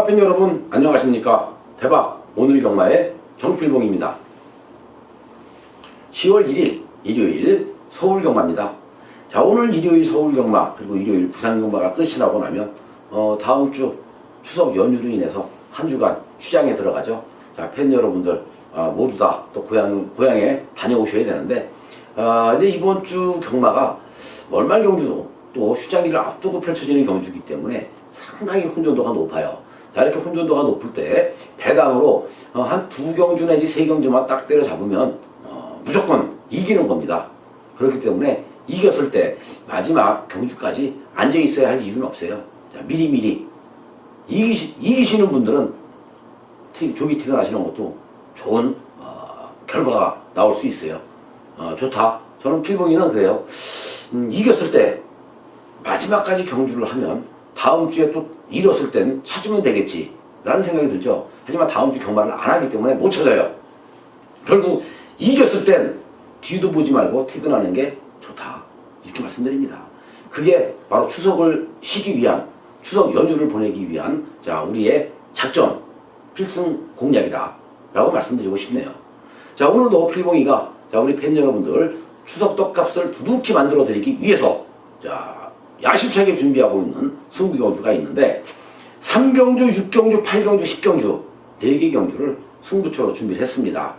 경마팬 여러분 안녕하십니까? 대박 오늘 경마의 정필봉입니다. 10월 1일 일요일 서울 경마입니다. 자 오늘 일요일 서울 경마 그리고 일요일 부산 경마가 끝이 나고 나면 어, 다음 주 추석 연휴로 인해서 한 주간 휴장에 들어가죠. 자 팬 여러분들 아, 모두 다 또 고향 고향에 다녀오셔야 되는데 아, 이제 이번 주 경마가 월말 경주도 또 휴장일을 앞두고 펼쳐지는 경주이기 때문에 상당히 혼돈도가 높아요. 자, 이렇게 혼돈도가 높을 때 배당으로 어, 한두 경주 내지 세 경주만 딱 때려 잡으면 어, 무조건 이기는 겁니다. 그렇기 때문에 이겼을 때 마지막 경주까지 앉아 있어야 할 이유는 없어요. 자, 미리미리 이기시, 이기시는 분들은 티- 조기 퇴근하시는 것도 좋은 어, 결과가 나올 수 있어요. 어, 좋다. 저는 필봉이는 그래요. 음, 이겼을 때 마지막까지 경주를 하면 다음 주에 또 잃었을 땐 찾으면 되겠지 라는 생각이 들죠. 하지만 다음 주 경마를 안 하기 때문에 못 찾아요. 결국 이겼을 땐 뒤도 보지 말고 퇴근하는 게 좋다. 이렇게 말씀드립니다. 그게 바로 추석을 쉬기 위한 추석 연휴를 보내기 위한 자 우리의 작전 필승 공략이다 라고 말씀드리고 싶네요. 자 오늘도 필봉이가 자 우리 팬 여러분들 추석 떡값을 두둑히 만들어 드리기 위해서 자 야심차게 준비하고 있는 승부 경주가 있는데 3경주, 6경주, 8경주, 10경주 4개 경주를 승부처로 준비를 했습니다.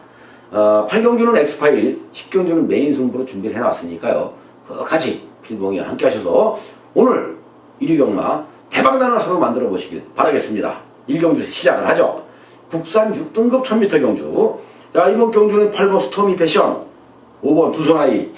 어, 8경주는 엑스파일, 10경주는 메인 승부로 준비를 해놨으니까요. 끝까지 필봉이와 함께 하셔서 오늘 1위 경마 대박나는 하루 만들어 보시길 바라겠습니다. 1경주 시작을 하죠. 국산 6등급 1000m 경주. 자, 이번 경주는 8번 스토미 패션, 5번 두손아이.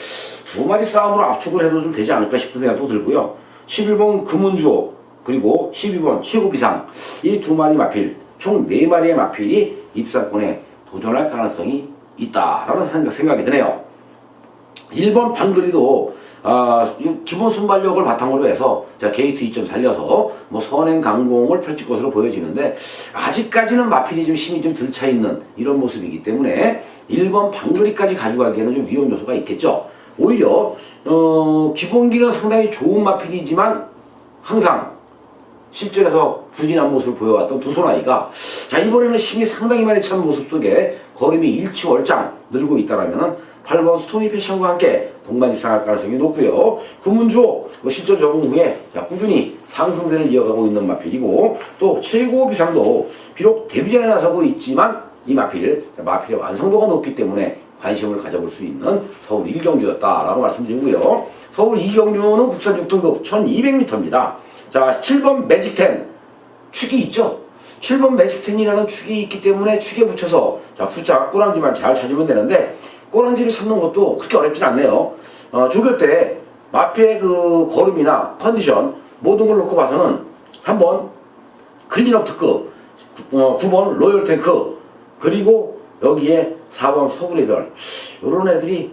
두 마리 싸움으로 압축을 해도 좀 되지 않을까 싶은 생각도 들고요. 11번 금은주호, 그리고 12번 최고비상. 이 두 마리 마필, 총 네 마리의 마필이 입상권에 도전할 가능성이 있다라는 생각- 생각이 드네요. 1번 방글이도 아, 이 기본 순발력을 바탕으로 해서 자, 게이트 2점 살려서 뭐 선행 강공을 펼칠 것으로 보여지는데 아직까지는 마필이 좀 힘이 좀덜차 있는 이런 모습이기 때문에 1번 방글이까지 가져가기에는 좀 위험 요소가 있겠죠. 오히려 어, 기본기는 상당히 좋은 마필이지만 항상 실전에서 부진한 모습을 보여왔던 두 손아이가 자 이번에는 힘이 상당히 많이 찬 모습 속에 걸음이 일치월장 늘고 있다라면은 8번 스토미 패션과 함께 동반 입상할 가능성이 높고요. 금은주호 뭐 실전 적응 후에 자, 꾸준히 상승세를 이어가고 있는 마필이고 또 최고 비상도 비록 데뷔전에 나서고 있지만 이 마필 자, 마필의 완성도가 높기 때문에 관심을 가져볼 수 있는 서울 1경주였다라고 말씀드리고요. 서울 2경주는 국산 6등급 1200m입니다. 자, 7번 매직10 축이 있죠. 7번 매직10이라는 축이 있기 때문에 축에 붙여서 자, 후자 꼬랑지만 잘 찾으면 되는데 꼬랑지를 찾는 것도 그렇게 어렵진 않네요. 어, 조교 때 마피의 그 걸음이나 컨디션 모든 걸 놓고 봐서는 한번 클린업 특급, 어, 9번 로열 탱크, 그리고 여기에 4번 서울의 별, 이런 애들이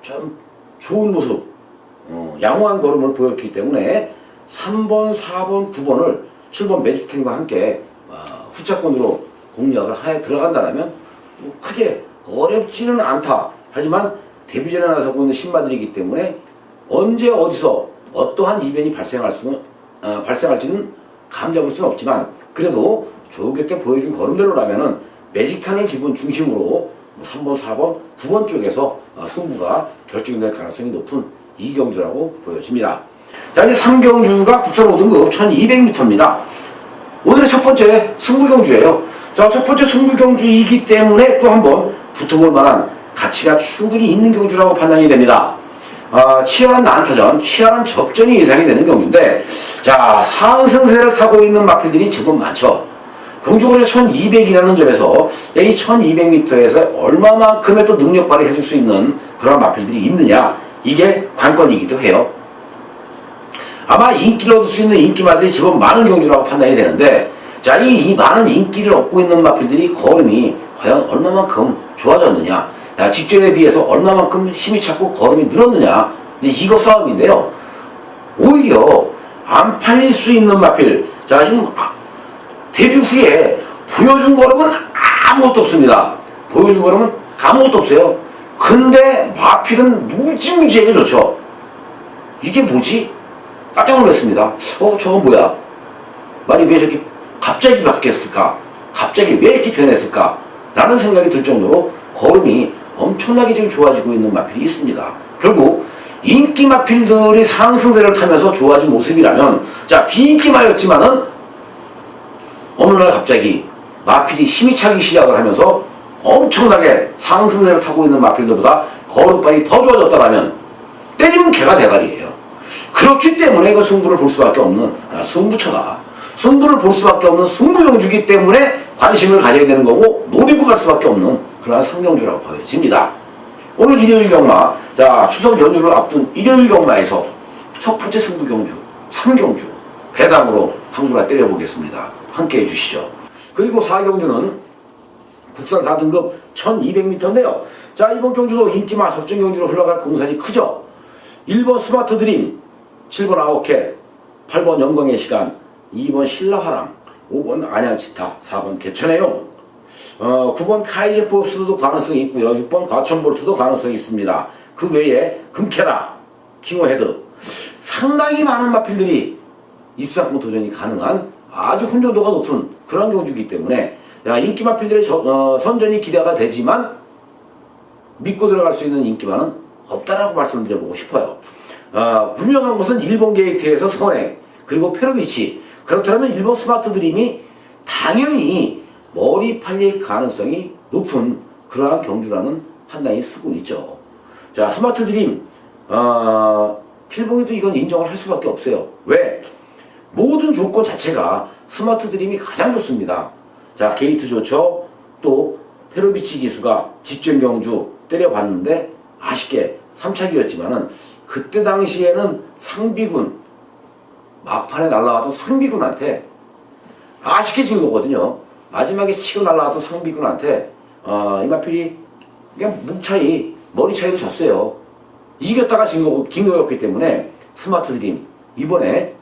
좀 좋은 모습, 어, 양호한 걸음을 보였기 때문에 3번, 4번, 9번을 7번 매직텐과 함께 어, 후차권으로 공략을 하에 들어간다면 뭐 크게 어렵지는 않다. 하지만 데뷔전에 나서고 있는 신마들이기 때문에 언제 어디서 어떠한 이변이 발생할 수는 어, 발생할지는 감잡을 수는 없지만 그래도 조교때 보여준 걸음대로라면은 매직탄을 기본 중심으로 뭐 3번, 4번, 9번 쪽에서 어, 승부가 결정될 가능성이 높은 이경주라고 보여집니다. 자 이제 3경주가 국산 5등급 1200m입니다. 오늘의 첫 번째 승부경주예요. 자, 첫 번째 승부경주이기 때문에 또 한번 붙어볼 만한 가치가 충분히 있는 경주라고 판단이 됩니다. 아, 치열한 난타전, 치열한 접전이 예상이 되는 경주인데, 자, 상승세를 타고 있는 마필들이 제법 많죠. 경주거리 1200이라는 점에서 이 1200m에서 얼마만큼의 또 능력 발휘 해 줄 수 있는 그런 마필들이 있느냐, 이게 관건이기도 해요. 아마 인기를 얻을 수 있는 인기마들이 제법 많은 경주라고 판단이 되는데 자, 이, 이 많은 인기를 얻고 있는 마필들이 걸음이 과연 얼마만큼 좋아졌느냐. 야, 직전에 비해서 얼마만큼 힘이 찼고 걸음이 늘었느냐. 이거 싸움인데요. 오히려 안 팔릴 수 있는 마필 자 지금 아, 데뷔 후에 보여준 걸음은 아무것도 없습니다 보여준 걸음은 아무것도 없어요 근데 마필은 무지무지하게 좋죠 이게 뭐지? 깜짝 놀랐습니다. 어, 저건 뭐야? 말이 왜 저렇게 갑자기 바뀌었을까? 갑자기 왜 이렇게 변했을까? 라는 생각이 들 정도로 걸음이 엄청나게 지금 좋아지고 있는 마필이 있습니다. 결국 인기 마필들이 상승세를 타면서 좋아진 모습이라면 자 비인기 마였지만은 어느 날 갑자기 마필이 힘이 차기 시작을 하면서 엄청나게 상승세를 타고 있는 마필들보다 걸음발이 더 좋아졌다라면 때리면 개가 대가리예요. 그렇기 때문에 그 승부를 볼 수밖에 없는 아, 승부처다. 승부를 볼 수밖에 없는 승부경주기 때문에 관심을 가져야 되는 거고 노리고 갈 수밖에 없는 그러한 상경주라고 보여집니다. 오늘 일요일 경마, 자 추석 연휴를 앞둔 일요일 경마에서 첫 번째 승부경주, 삼경주 배당으로 한구나 때려보겠습니다. 함께 해주시죠. 그리고 4경주는 국산 4등급 1200m인데요. 자, 이번 경주도 인기마 접전 경주로 흘러갈 공산이 크죠. 1번 스마트 드림, 7번 아오켓, 8번 영광의 시간, 2번 신라화랑, 5번 안양치타, 4번 개천해용, 어, 9번 카이제 포스도 가능성이 있고요. 6번 과천볼트도 가능성이 있습니다. 그 외에 금케라, 킹어헤드 상당히 많은 마필들이 입상권 도전이 가능한 아주 혼조도가 높은 그런 경주이기 때문에 야, 인기 마필들의 저- 어, 선전이 기대가 되지만 믿고 들어갈 수 있는 인기만은 없다라고 말씀을 드려보고 싶어요. 아, 분명한 것은 일본 게이트에서 선행 그리고 페로비치 그렇다면 일본 스마트 드림이 당연히 머리 팔릴 가능성이 높은 그러한 경주라는 판단이 쓰고 있죠. 자 스마트 드림 아, 필봉이도 이건 인정을 할 수밖에 없어요. 왜? 모든 조건 자체가 스마트 드림이 가장 좋습니다. 자, 게이트 좋죠. 또 페로비치 기수가 직전 경주 때려봤는데 아쉽게 3차기였지만은 그때 당시에는 상비군 막판에 날라왔던 상비군한테 아쉽게 진 거거든요. 마지막에 치고 날라왔던 상비군한테 어, 이마필이 그냥 목 차이, 머리 차이로 졌어요. 이겼다가 진 거고, 긴 거였기 때문에 스마트 드림 이번에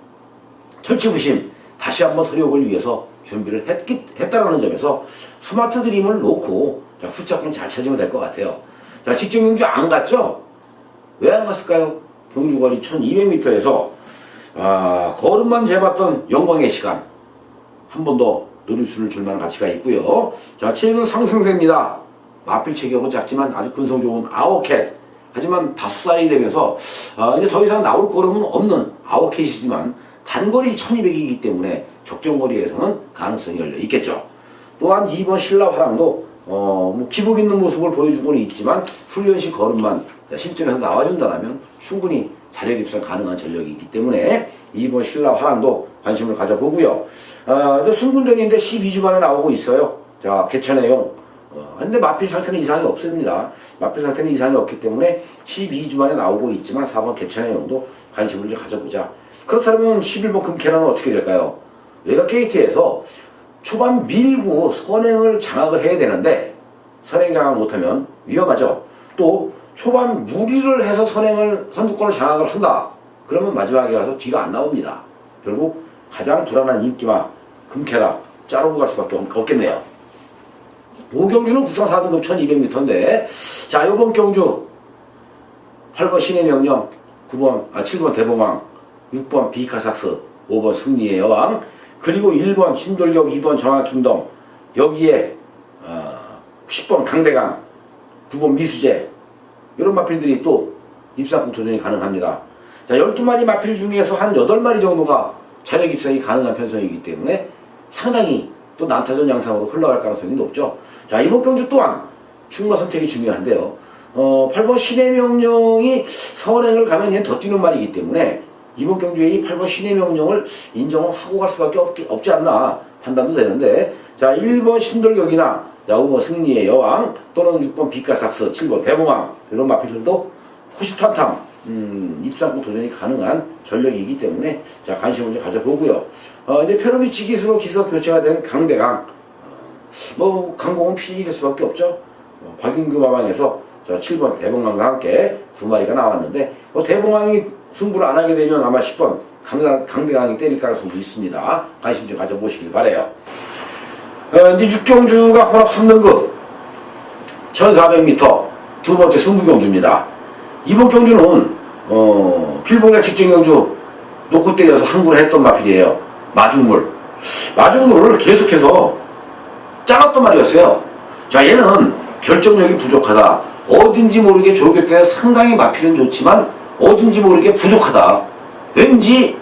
철치부심 다시 한번 서력을 위해서 준비를 했기, 했다라는 점에서 스마트 드림을 놓고 자, 후짝은 잘 찾으면 될 것 같아요. 자, 직전 경주 안 갔죠? 왜 안 갔을까요? 경주거리 1200m에서 아, 걸음만 재봤던 영광의 시간 한 번 더 노리수를 줄 만한 가치가 있고요. 자, 최근 상승세입니다. 마필 체격은 작지만 아주 근성 좋은 아오켓. 하지만 다섯 살이 되면서 아, 이제 더 이상 나올 걸음은 없는 아오켓이지만 단거리 1200이기 때문에 적정거리에서는 가능성이 열려 있겠죠. 또한 2번 신라 화랑도 어, 뭐 기복 있는 모습을 보여주고는 있지만 훈련식 걸음만 실전에서 나와준다면 충분히 자력 입상 가능한 전력이 있기 때문에 2번 신라 화랑도 관심을 가져보고요. 아, 또 승군전인데 12주 만에 나오고 있어요. 자, 개천해용. 어, 근데 마필 상태는 이상이 없습니다. 마필 상태는 이상이 없기 때문에 12주 만에 나오고 있지만 4번 개천해용도 관심을 좀 가져보자. 그렇다면 11번 금캐라는 어떻게 될까요? 외곽 게이트에서 초반 밀고 선행을 장악을 해야 되는데 선행 장악 못하면 위험하죠. 또 초반 무리를 해서 선행을 선두권을 장악을 한다. 그러면 마지막에 가서 뒤가 안 나옵니다. 결국 가장 불안한 인기와 금캐라 자르고 갈 수밖에 없- 없겠네요. 오경주는 국상 4등급 1200m인데 자 요번 경주 8번 신의 명령 9번 아 7번 대봉왕 6번 비카삭스 5번 승리의 여왕 그리고 1번 신돌격 2번 정학킹덤 여기에 어, 10번 강대강 9번 미수재 이런 마필들이 또 입상권 도전이 가능합니다. 자 12마리 마필 중에서 한 8마리 정도가 자력 입상이 가능한 편성이기 때문에 상당히 또 난타전 양상으로 흘러갈 가능성이 높죠. 자 이번 경주 또한 충마 선택이 중요한데요. 어, 8번 신의 명령이 선행을 가면 더 뛰는 말이기 때문에 이번 경주에 이 8번 신의 명령을 인정을 하고 갈 수밖에 없, 없지 않나 판단도 되는데 자 1번 신돌격이나 자 5번 승리의 여왕 또는 6번 비카삭스 7번 대봉왕 이런 마필들도 호시탄탐 음, 입상권 도전이 가능한 전력이기 때문에 자 관심을 좀 가져보고요. 어, 이제 페로비치 기수로 기수 교체가 된 강대강 뭐 강공은 필이 될 수밖에 없죠. 어, 박인규 마방에서 저 7번 대봉왕과 함께 두 마리가 나왔는데 뭐 대봉왕이 승부를 안 하게 되면 아마 10번 강대, 강대강이 때릴 가능성도 있습니다. 관심 좀 가져보시길 바래요. 어, 이제 육경주가 혼합 3등급 1400m 두 번째 승부 경주입니다. 이번 경주는 어, 필봉의 직전 경주 놓고 때려서 항구를 했던 마필이에요. 마중물 마중물을 계속해서 짜놨단 말이었어요. 자, 얘는 결정력이 부족하다. 어딘지 모르게 조교 때 상당히 마피는 좋지만 어딘지 모르게 부족하다. 왠지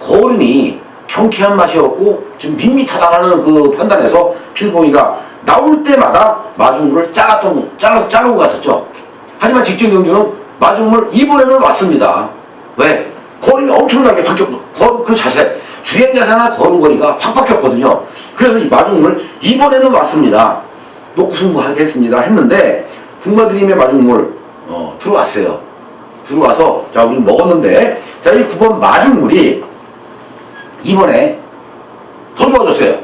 거름이 경쾌한 맛이 없고 좀 밋밋하다라는 그 판단에서 필봉이가 나올 때마다 마중물을 짜놨던, 짜라, 짜르고 갔었죠. 하지만 직전 경주는 마중물 이번에는 왔습니다. 왜? 걸음이 엄청나게 바뀌었고, 그 자세, 주행 자세나 걸음걸이가 확 바뀌었거든요. 그래서 이 마중물 이번에는 왔습니다. 놓고 승부하겠습니다. 했는데, 북마드림의 마중물, 어, 들어왔어요. 들어와서, 자, 우리 먹었는데, 자, 이 9번 마중물이 이번에 더 좋아졌어요.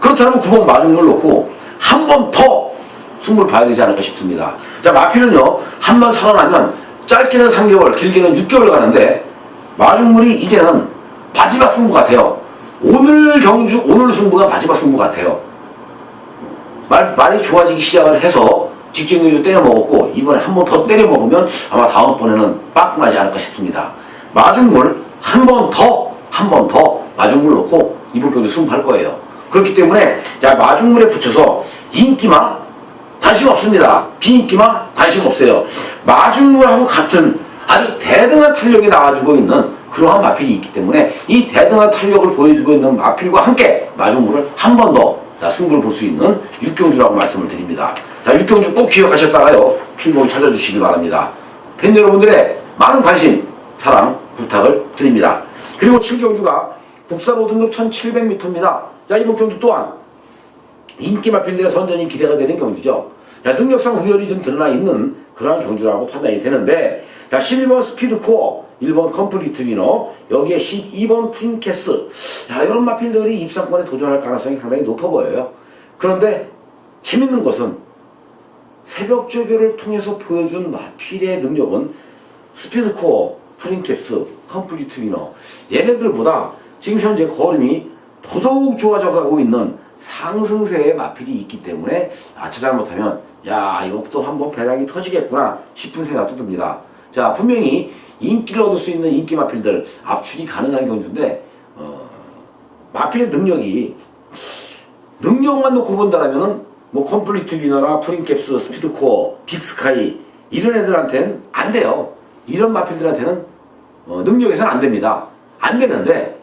그렇다면 9번 마중물 놓고 한 번 더 승부를 봐야 되지 않을까 싶습니다. 자, 마피는요, 한 번 살아나면 짧게는 3개월, 길게는 6개월 가는데 마중물이 이제는 마지막 승부 같아요. 오늘 경주, 오늘 승부가 마지막 승부 같아요. 말, 말이 좋아지기 시작을 해서 경주 때려 먹었고 이번에 한 번 더 때려 먹으면 아마 다음번에는 빵꾸 나지 않을까 싶습니다. 마중물 한 번 더, 한 번 더 마중물 넣고 경주 승부할 거예요. 그렇기 때문에 자 마중물에 붙여서 인기만 관심 없습니다. 비인기만 관심 없어요. 마중물하고 같은 아주 대등한 탄력이 나와주고 있는 그러한 마필이 있기 때문에 이 대등한 탄력을 보여주고 있는 마필과 함께 마중물을 한 번 더 승부를 볼 수 있는 육경주라고 말씀을 드립니다. 자, 육경주 꼭 기억하셨다가요. 필봉 찾아주시기 바랍니다. 팬 여러분들의 많은 관심, 사랑 부탁을 드립니다. 그리고 7경주가 국산 5등급 1700m입니다. 자, 이번 경주 또한 인기 마필들의 선전이 기대가 되는 경주죠. 자, 능력상 우열이 좀 드러나 있는 그러한 경주라고 판단이 되는데, 자, 11번 스피드코어, 1번 컴플리트 위너, 여기에 12번 프린캐스. 자, 이런 마필들이 입상권에 도전할 가능성이 상당히 높아 보여요. 그런데 재밌는 것은 새벽 조교를 통해서 보여준 마필의 능력은 스피드코어, 프린캡스, 컴플리트 위너 얘네들보다 지금 현재 걸음이 더더욱 좋아져 가고 있는 상승세의 마필이 있기 때문에 아차 잘못하면 야 이것도 한번 배당이 터지겠구나 싶은 생각도 듭니다. 자 분명히 인기를 얻을 수 있는 인기 마필들 압축이 가능한 경주인데 어, 마필의 능력이 능력만 놓고 본다라면은 뭐 컴플리트 위너나 프린캡스, 스피드코어, 빅스카이 이런 애들한테는 안 돼요. 이런 마필들한테는 어, 능력에서는 안 됩니다. 안 되는데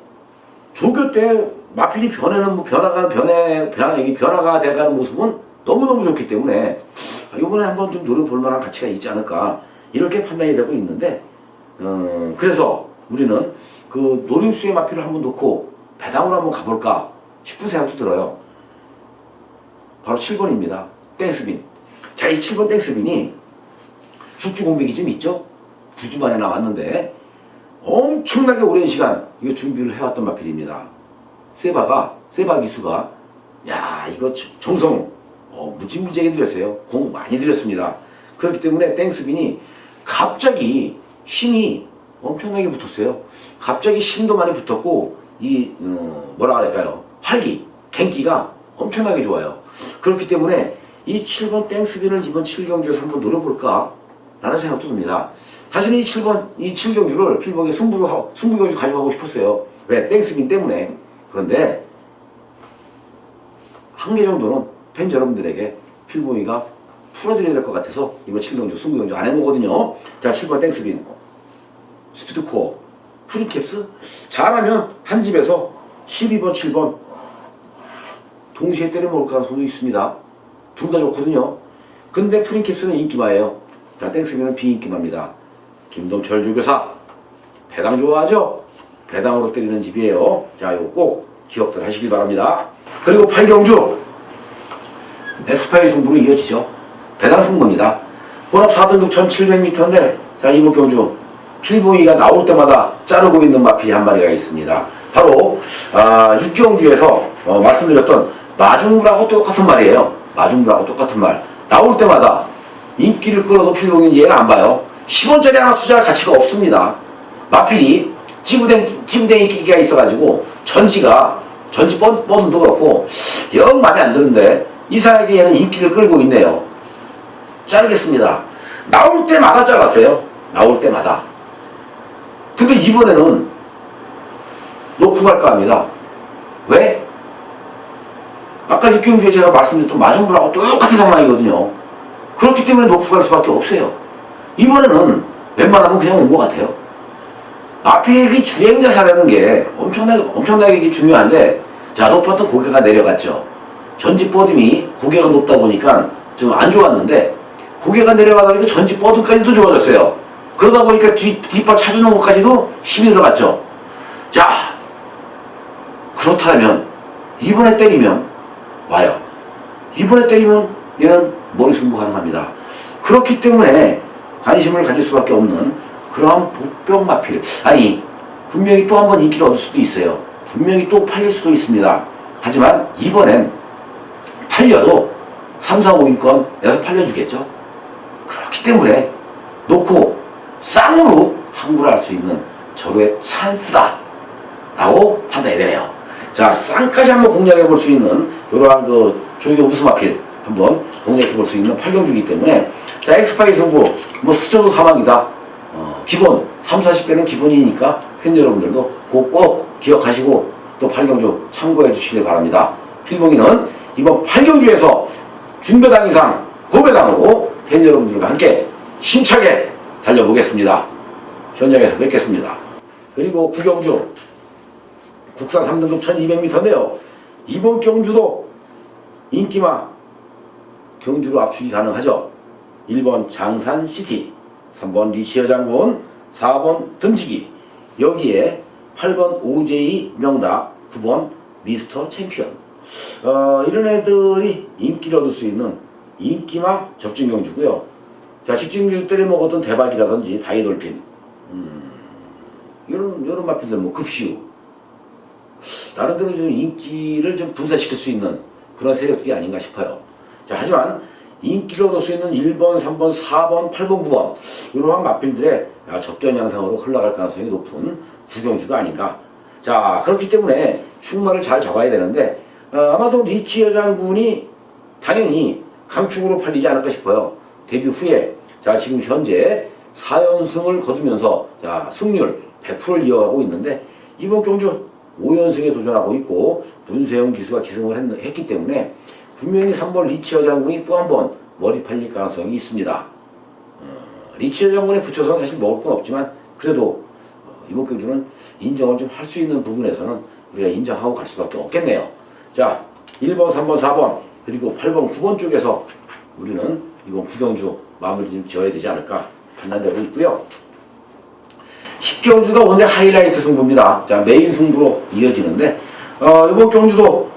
조교 때 마필이 변해는 뭐 변화가 변해 변화 이게 변화가 돼가는 모습은 너무 너무 좋기 때문에 이번에 한번 좀 노려볼 만한 가치가 있지 않을까 이렇게 판단이 되고 있는데 어, 그래서 우리는 그 노림수의 마필을 한번 놓고 배당으로 한번 가볼까 싶은 생각도 들어요. 바로 7번입니다. 땡스빈. 자, 이 7번 땡스빈이 숙주 공백이 좀 있죠? 9주 만에 나왔는데 엄청나게 오랜 시간 이거 준비를 해왔던 마필입니다. 세바가, 세바 기수가 야, 이거 정성 어, 무지무지하게 들였어요. 공 많이 들였습니다. 그렇기 때문에 땡스빈이 갑자기 힘이 엄청나게 붙었어요. 갑자기 힘도 많이 붙었고 이 어, 뭐라 그럴까요? 활기, 갱기가 엄청나게 좋아요. 그렇기 때문에 이 7번 땡스빈을 이번 7경주에서 한번 노려볼까? 라는 생각도 듭니다. 사실은 이 7번, 이 7경주를 필봉에 승부로, 하- 승부경주 가져가고 싶었어요. 왜? 땡스빈 때문에. 그런데, 한 개 정도는 팬 여러분들에게 필봉이가 풀어드려야 될 것 같아서 이번 7경주 승부경주 안 해보거든요. 자, 7번 땡스빈. 스피드코어. 프리캡스. 잘하면 한 집에서 12번, 7번 동시에 때려 먹을 가능성도 있습니다. 둘 다 좋거든요. 근데 프린캡스는 인기마예요. 자, 땡스비는 비인기마입니다. 김동철 조교사 배당 좋아하죠? 배당으로 때리는 집이에요. 자, 이거 꼭 기억들 하시길 바랍니다. 그리고 8경주 엑스파일 승부로 이어지죠. 배당 승부입니다. 혼합 4등급 1700m인데 자, 이번 경주 필보이가 나올 때마다 자르고 있는 마필이 한 마리가 있습니다. 바로 아, 6경주에서 어, 말씀드렸던 마중물하고 똑같은 말이에요. 마중물하고 똑같은 말. 나올 때마다 인기를 끌어도 필봉이 얘는 안 봐요. 10원짜리 하나 투자할 가치가 없습니다. 마필이 찌부댕, 찌부댕이 끼기가 있어가지고 전지가 전지 뻔, 뻔도 그렇고 영 마음에 안 드는데 이상하게 얘는 인기를 끌고 있네요. 자르겠습니다. 나올 때마다 잘랐어요. 나올 때마다. 근데 이번에는 놓고 갈까 합니다. 왜? 아까 육경주에 제가 말씀드렸던 마중물하고 똑같은 상황이거든요. 그렇기 때문에 놓고 갈 수밖에 없어요. 이번에는 웬만하면 그냥 온 것 같아요. 앞에 그 주행자 사라는 게 엄청나게, 엄청나게 중요한데, 자, 높았던 고개가 내려갔죠. 전지 뻗음이 고개가 높다 보니까 좀안 좋았는데, 고개가 내려가다 보니까 전지 뻗음까지도 좋아졌어요. 그러다 보니까 뒤, 뒷발 차주는 것까지도 힘이 들어갔죠. 자, 그렇다면, 이번에 때리면 와요. 이번에 때리면 얘는 머리 승부 가능합니다. 그렇기 때문에 관심을 가질 수밖에 없는 그러한 복병 마필. 아니, 분명히 또 한 번 인기를 얻을 수도 있어요. 분명히 또 팔릴 수도 있습니다. 하지만 이번엔 팔려도 3, 4, 5위권에서 팔려주겠죠. 그렇기 때문에 놓고 쌍으로 항구를 할 수 있는 절호의 찬스다. 라고 판단이 되네요. 자, 쌍까지 한번 공략해 볼 수 있는 이러한 그 조이의 우승 마필 한번 공략해 볼 수 있는 8경주이기 때문에 자, 엑스파이 승부 뭐 수저도 사망이다. 어, 기본 3, 40배는 기본이니까 팬 여러분들도 그거 꼭 기억하시고 또 8경주 참고해 주시길 바랍니다. 필봉이는 이번 8경주에서 중배당 이상 고배당으로 팬 여러분들과 함께 힘차게 달려보겠습니다. 현장에서 뵙겠습니다. 그리고 구경주 국산 3등급 1200m인데요. 이번 경주도 인기마 경주로 압축이 가능하죠. 1번 장산시티, 3번 리치어 장군, 4번 등지기, 여기에 8번 OJ 명답, 9번 미스터 챔피언. 어, 이런 애들이 인기를 얻을 수 있는 인기마 접진 경주고요. 자, 직진 경주 때려 먹었던 대박이라든지 다이돌핀, 음, 이런, 이런 마필들, 뭐, 급시우, 나름대로 좀 인기를 좀 분산시킬 수 있는 그런 세력들이 아닌가 싶어요. 자, 하지만 인기를 얻을 수 있는 1번, 3번, 4번, 8번, 9번 이러한 마필들의 접전 양상으로 흘러갈 가능성이 높은 구경주가 아닌가. 자, 그렇기 때문에 충마를 잘 잡아야 되는데 어, 아마도 리치 여장군이 당연히 강축으로 팔리지 않을까 싶어요. 데뷔 후에 자 지금 현재 4연승을 거두면서 자 승률 100%를 이어가고 있는데 이번 경주 5연승에 도전하고 있고 문세영 기수가 기승을 했, 했기 때문에 분명히 3번 리치어 장군이 또 한 번 머리 팔릴 가능성이 있습니다. 어, 리치어 장군에 붙여서 사실 먹을 건 없지만 그래도 어, 이번 경주는 인정을 좀 할 수 있는 부분에서는 우리가 인정하고 갈 수밖에 없겠네요. 자, 1번, 3번, 4번 그리고 8번, 9번 쪽에서 우리는 이번 구경주 마무리 좀 지어야 되지 않을까 판단되고 있고요. 10경주가 오늘 하이라이트 승부입니다. 자, 메인 승부로 이어지는데, 어, 이번 경주도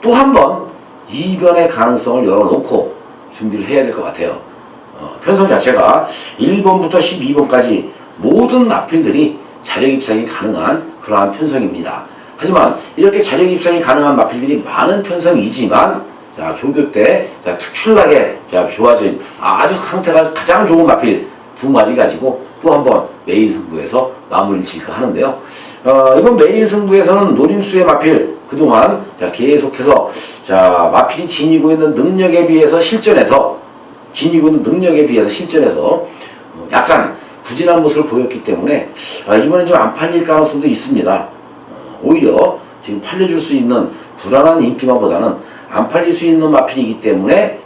또 한 번 이변의 가능성을 열어놓고 준비를 해야 될 것 같아요. 어, 편성 자체가 1번부터 12번까지 모든 마필들이 자력 입상이 가능한 그러한 편성입니다. 하지만 이렇게 자력 입상이 가능한 마필들이 많은 편성이지만 자, 조교 때 자, 특출나게 자, 좋아진 아주 상태가 가장 좋은 마필 두 마리 가지고 또 한번 메인 승부에서 마무리를 지그 하는데요. 어, 이번 메인 승부에서는 노림수의 마필 그동안 자, 계속해서 자, 마필이 지니고 있는 능력에 비해서 실전에서 지니고 있는 능력에 비해서 실전에서 어, 약간 부진한 모습을 보였기 때문에 아, 이번에 좀 안 팔릴 가능성도 있습니다. 어, 오히려 지금 팔려줄 수 있는 불안한 인기만보다는 안 팔릴 수 있는 마필이기 때문에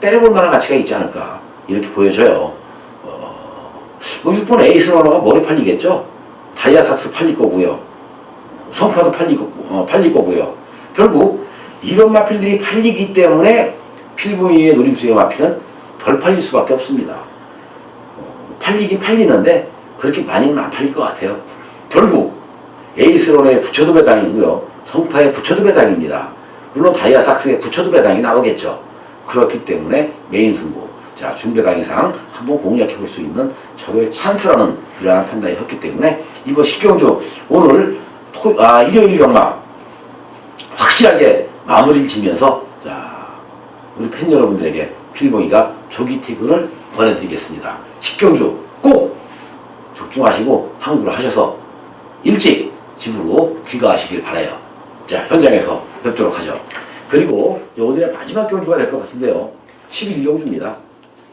때려볼 만한 가치가 있지 않을까 이렇게 보여져요. 6번 에이스 러너가 머리 팔리겠죠? 다이아 삭스 팔릴 거고요. 성파도 팔릴, 거, 어, 팔릴 거고요. 결국 이런 마필들이 팔리기 때문에 필보이의 노림수의 마필은 덜 팔릴 수밖에 없습니다. 어, 팔리긴 팔리는데 그렇게 많이는 안 팔릴 것 같아요. 결국 에이스론의 부처도 배당이고요. 성파의 부처도 배당입니다. 물론 다이아 삭스의 부처도 배당이 나오겠죠. 그렇기 때문에 메인 승부, 자 준배당 이상 한번 공략해 볼 수 있는 절호의 찬스라는 이러한 판단이 컸기 때문에 이번 10경주 오늘 토, 아, 일요일 경마 확실하게 마무리를 지면서 자 우리 팬 여러분들에게 필봉이가 조기 퇴근을 보내드리겠습니다. 10경주 꼭 적중하시고 항구를 하셔서 일찍 집으로 귀가하시길 바라요. 자, 현장에서 뵙도록 하죠. 그리고 오늘의 마지막 경주가 될 것 같은데요. 11경주입니다.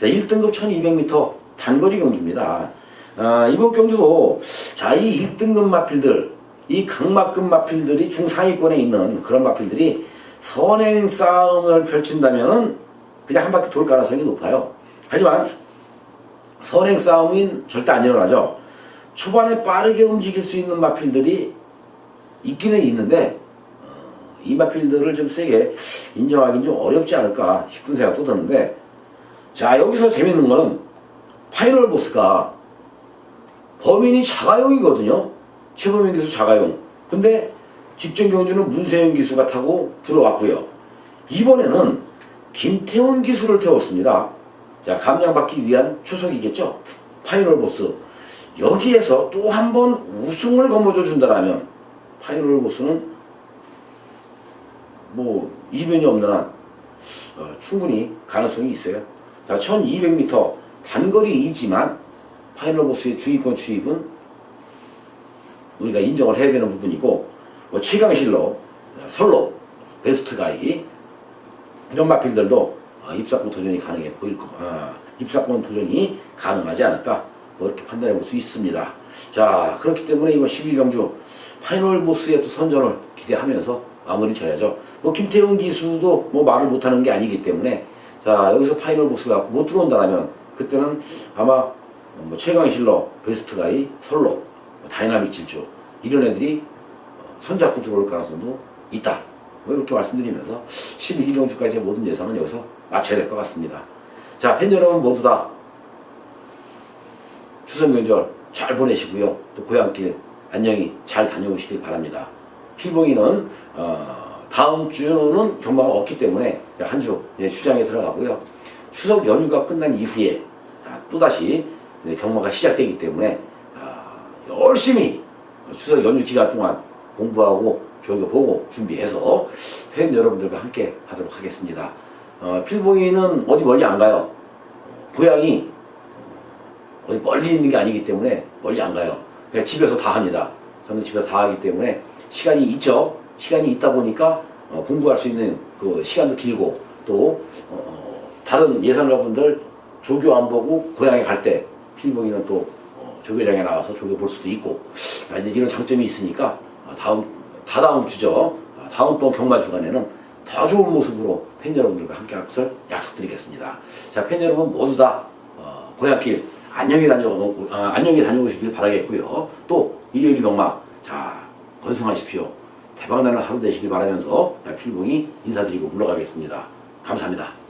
자, 1등급 1200m 단거리 경주입니다. 아, 이번 경주도 자, 이 1등급 마필들 이 각막근 마필들이 중상위권에 있는 그런 마필들이 선행 싸움을 펼친다면 그냥 한 바퀴 돌 가능성이 높아요. 하지만 선행 싸움은 절대 안 일어나죠. 초반에 빠르게 움직일 수 있는 마필들이 있기는 있는데 어, 이 마필들을 좀 세게 인정하기는 좀 어렵지 않을까 싶은 생각도 드는데 자 여기서 재밌는 거는 파이널 보스가 범인이 자가용이거든요. 최범인 기수 자가용. 근데 직전 경주는 문세윤 기수가 타고 들어왔고요. 이번에는 김태훈 기수를 태웠습니다. 자, 감량받기 위한 추석이겠죠. 파이널 보스. 여기에서 또 한 번 우승을 거머쥐어 준다라면 파이널 보스는 뭐 이변이 없는 한 어, 충분히 가능성이 있어요. 자, 1200m 단거리이지만 파이널 보스의 주의권 추입은 우리가 인정을 해야 되는 부분이고 뭐 최강실로 솔로 베스트 가이 이런 마필들도 어, 입사권 도전이 가능해 보일 거 어, 입사권 도전이 가능하지 않을까 뭐 이렇게 판단해 볼 수 있습니다. 자 그렇기 때문에 이번 12경주 파이널 보스의 또 선전을 기대하면서 마무리 져야죠. 뭐 김태훈 기수도 뭐 말을 못하는 게 아니기 때문에 자 여기서 파이널 보스가 못 들어온다면 그때는 아마 뭐 최강실로 베스트 가이 솔로 뭐 다이나믹 질주 이런 애들이 어, 손잡고 들어올 가능성도 있다. 뭐 이렇게 말씀드리면서 11경주까지의 모든 예상은 여기서 마쳐야 될 것 같습니다. 자, 팬 여러분 모두 다 추석 명절 잘 보내시고요. 또 고향길 안녕히 잘 다녀오시길 바랍니다. 필봉이는 어, 다음 주는 경마가 없기 때문에 한 주 휴장에 들어가고요. 추석 연휴가 끝난 이후에 아, 또다시 경마가 시작되기 때문에 아, 열심히 추석 연휴 기간 동안 공부하고 조교 보고 준비해서 팬 여러분들과 함께 하도록 하겠습니다. 어, 필봉이는 어디 멀리 안 가요. 고향이 어디 멀리 있는 게 아니기 때문에 멀리 안 가요. 그냥 집에서 다 합니다. 저는 집에서 다 하기 때문에 시간이 있죠. 시간이 있다 보니까 어, 공부할 수 있는 그 시간도 길고 또 어, 다른 예상가분들 조교 안 보고 고향에 갈 때 필봉이는 또 어, 조교장에 나와서 조교 볼 수도 있고 아, 이제 이런 장점이 있으니까 아, 다음 다다음 주죠. 아, 다음번 경마 주간에는 더 좋은 모습으로 팬 여러분들과 함께 할 것을 약속드리겠습니다. 자, 팬 여러분 모두 다 어, 고향길 안녕히 다녀 어, 안녕히 다녀오시길 바라겠고요. 또 일요일 경마 자 건승하십시오. 대박나는 하루 되시길 바라면서 필봉이 인사드리고 물러가겠습니다. 감사합니다.